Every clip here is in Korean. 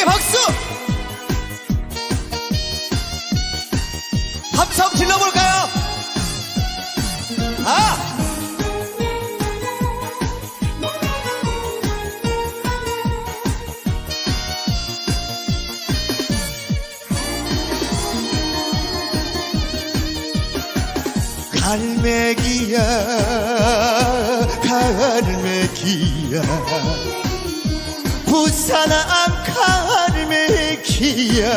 갈매기 박수! 함성 질러볼까요? 아! 갈매기야 갈매기야 부산항 갈매기야.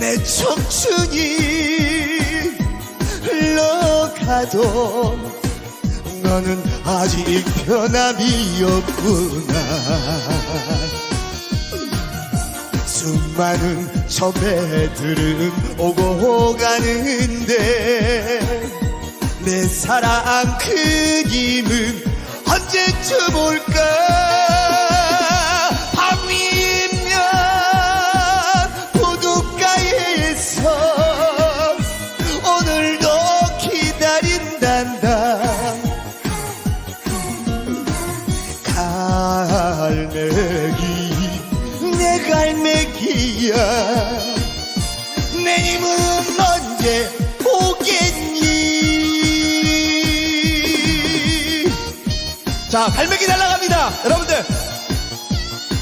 내 청춘이 흘러가도 너는 아직 변함이 없구나. 수많은 선배들은 오고 가는데 내 사랑 그 힘은 올까? 밤이면 부둣가에서 오늘도 기다린단다. 갈매기 내 갈매기야. 내 힘은 언제 오겠니 자 갈매기 날아갑니다. 여러분들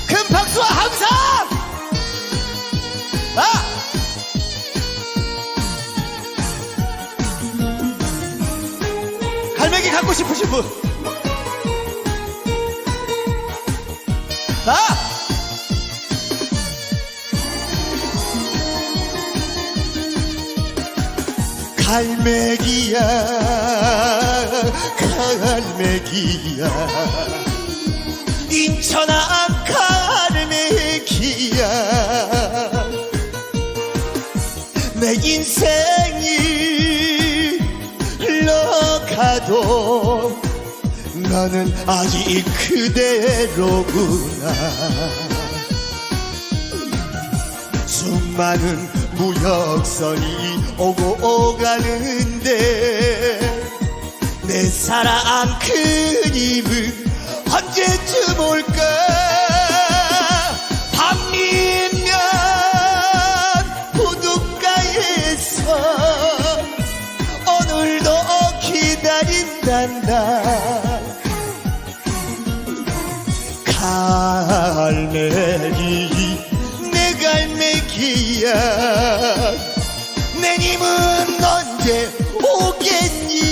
큰 박수와 함성! 아! 갈매기 갖고 싶으신 분. 아! 갈매기야 갈매기야. 인천항 갈매기야. 내 인생이 흘러가도 나는 아직 그대로구나. 수많은 무역선이 오고 가는데 내 사랑 큰 힘은 언제쯤 올까? 밤이면 부둣가에서 오늘도 기다린단다. 갈매기 내 갈매기야 내 님은 언제 오겠니